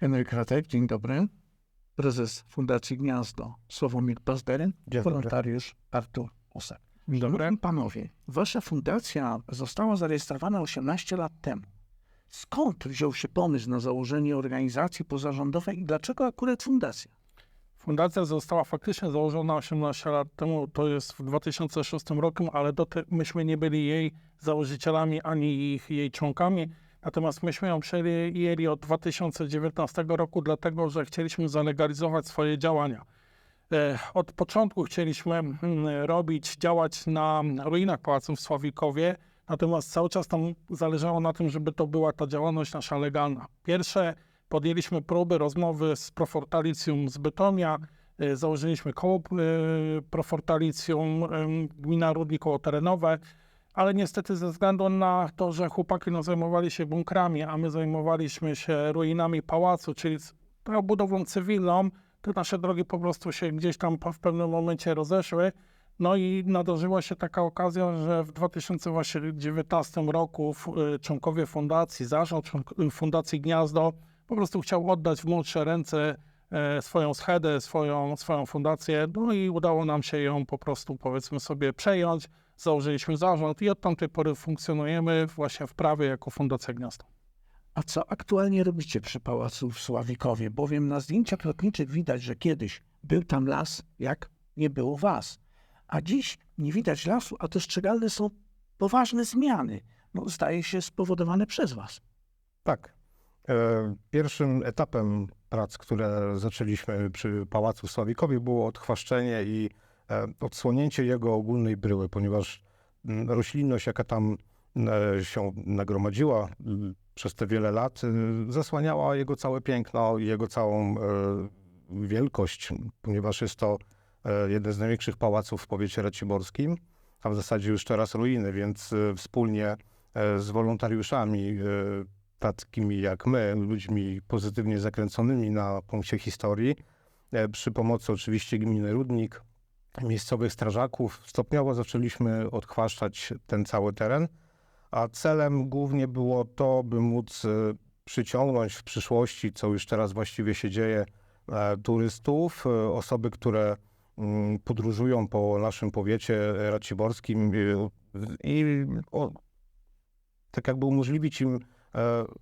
Henryk Kratek, dzień dobry. Prezes Fundacji Gniazdo Sławomir dobry. wolontariusz Artur Osek. Dzień dobry. Panowie, wasza fundacja została zarejestrowana 18 lat temu. Skąd wziął się pomysł na założenie organizacji pozarządowej i dlaczego akurat fundacja? Fundacja została faktycznie założona 18 lat temu, to jest w 2006 roku, ale do te, myśmy nie byli jej założycielami ani ich, jej członkami. Natomiast myśmy ją przejęli od 2019 roku, dlatego że chcieliśmy zalegalizować swoje działania. E, Od początku chcieliśmy mm, robić, działać na ruinach pałacu w Sławikowie, natomiast cały czas tam zależało na tym, żeby to była ta działalność nasza legalna. Pierwsze podjęliśmy próby rozmowy z Profortalicjum z Bytomia, e, założyliśmy koło e, Profortalicjum, e, gmina Rudnik, koło terenowe, ale niestety ze względu na to, że chłopaki no, zajmowali się bunkrami, a my zajmowaliśmy się ruinami pałacu, czyli tą budową cywilną, to nasze drogi po prostu się gdzieś tam w pewnym momencie rozeszły. No i nadarzyła się taka okazja, że w 2019 roku y, członkowie fundacji, zarząd Fundacji Gniazdo po prostu chciał oddać w młodsze ręce e, swoją schedę, swoją, swoją fundację, no i udało nam się ją po prostu, powiedzmy sobie, przejąć. Założyliśmy zarząd i od tamtej pory funkcjonujemy właśnie w prawie jako Fundacja Gniazdo. A co aktualnie robicie przy pałacu w Sławikowie? Bowiem na zdjęciach lotniczych widać, że kiedyś był tam las, jak nie było was. A dziś nie widać lasu, a dostrzegalne są poważne zmiany. No, zdaje się spowodowane przez was. Tak. E, Pierwszym etapem prac, które zaczęliśmy przy Pałacu w Sławikowie było odchwaszczenie i e, odsłonięcie jego ogólnej bryły, ponieważ mm, roślinność, jaka tam e, się nagromadziła mm, przez te wiele lat, y, zasłaniała jego całe piękno i jego całą wielkość, ponieważ jest to jeden z największych pałaców w powiecie raciborskim, a w zasadzie już teraz ruiny, więc wspólnie z wolontariuszami takimi jak my, ludźmi pozytywnie zakręconymi na punkcie historii, e, przy pomocy oczywiście gminy Rudnik, miejscowych strażaków, stopniowo zaczęliśmy odchwaszczać ten cały teren, a celem głównie było to, by móc e, przyciągnąć w przyszłości, co już teraz właściwie się dzieje, e, turystów, osoby, które mm, podróżują po naszym powiecie raciborskim i o, tak jakby umożliwić im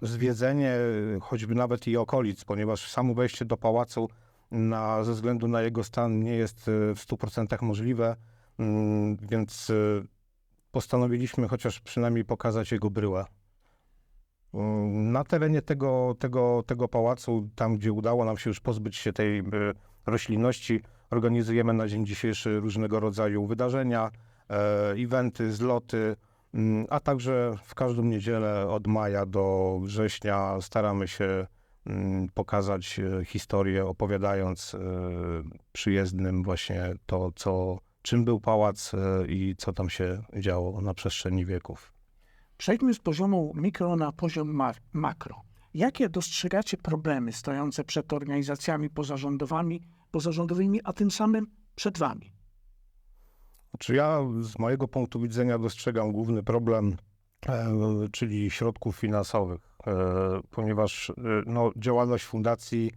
zwiedzenie e, choćby nawet i okolic, ponieważ samo wejście do pałacu na, ze względu na jego stan nie jest e, w 100% możliwe, mm, więc e, postanowiliśmy chociaż przynajmniej pokazać jego bryłę. Na terenie tego, tego, tego pałacu, tam gdzie udało nam się już pozbyć się tej roślinności, organizujemy na dzień dzisiejszy różnego rodzaju wydarzenia, eventy, zloty, A także w każdą niedzielę od maja do września staramy się mm, pokazać e, historię, opowiadając e, przyjezdnym właśnie to, co, czym był pałac e, i co tam się działo na przestrzeni wieków. Przejdźmy z poziomu mikro na poziom ma- makro. Jakie dostrzegacie problemy stojące przed organizacjami pozarządowymi, pozarządowymi, a tym samym przed wami? Czy ja z mojego punktu widzenia dostrzegam główny problem, e, czyli środków finansowych, e, ponieważ e, no, działalność fundacji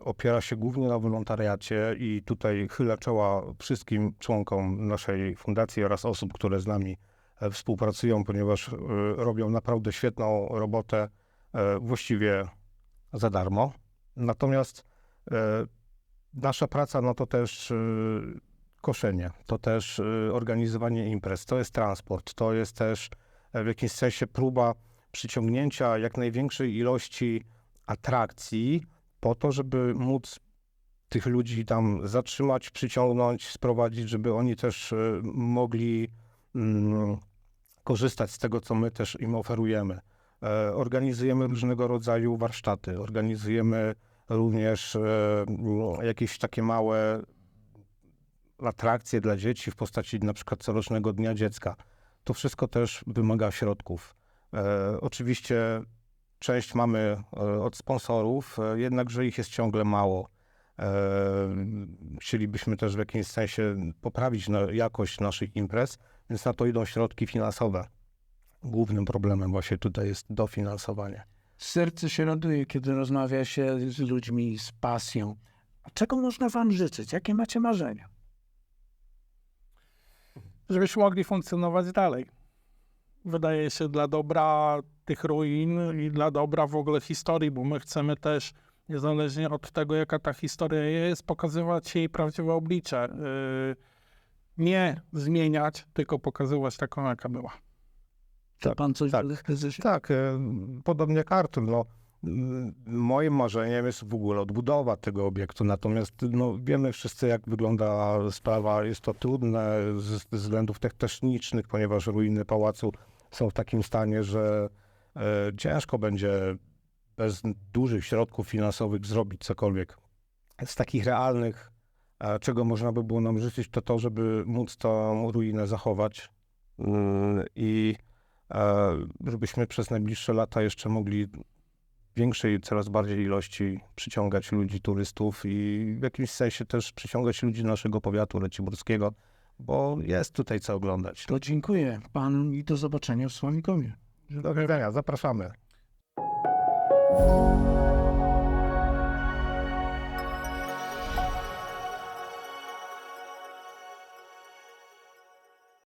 opiera się głównie na wolontariacie i tutaj chylę czoła wszystkim członkom naszej fundacji oraz osób, które z nami współpracują, ponieważ robią naprawdę świetną robotę właściwie za darmo. Natomiast nasza praca, no to też koszenie, to też y, organizowanie imprez, to jest transport, to jest też e, w jakimś sensie próba przyciągnięcia jak największej ilości atrakcji po to, żeby móc tych ludzi tam zatrzymać, przyciągnąć, sprowadzić, żeby oni też y, mogli mm, korzystać z tego, co my też im oferujemy. E, Organizujemy różnego rodzaju warsztaty, organizujemy również e, jakieś takie małe atrakcje dla dzieci w postaci na przykład corocznego Dnia Dziecka. To wszystko też wymaga środków. E, oczywiście część mamy e, od sponsorów, e, jednakże ich jest ciągle mało. Chcielibyśmy też w jakimś sensie poprawić jakość naszych imprez, więc na to idą środki finansowe. Głównym problemem właśnie tutaj jest dofinansowanie. Serce się raduje, kiedy rozmawia się z ludźmi z pasją. A czego można wam życzyć? Jakie macie marzenia? Żebyśmy mogli funkcjonować dalej. Wydaje się dla dobra tych ruin i dla dobra w ogóle historii, bo my chcemy też, niezależnie od tego, jaka ta historia jest, pokazywać jej prawdziwe oblicze. Yy, nie zmieniać, tylko pokazywać taką, jaka była. Chce Tak, pan coś tak. Tak, e, podobnie jak Artur, no, moim marzeniem jest w ogóle odbudowa tego obiektu, natomiast no, wiemy wszyscy, jak wygląda sprawa. Jest to trudne z, z względów tech- technicznych, ponieważ ruiny pałacu są w takim stanie, że e, ciężko będzie bez dużych środków finansowych zrobić cokolwiek. Z takich realnych, e, czego można by było nam życzyć, to to, żeby móc tą ruinę zachować Mm, i e, żebyśmy przez najbliższe lata jeszcze mogli większej, coraz bardziej ilości przyciągać ludzi, turystów i w jakimś sensie też przyciągać ludzi naszego powiatu raciborskiego, bo jest tutaj co oglądać. To dziękuję panu i do zobaczenia w Sławikowie. Do widzenia, zapraszamy.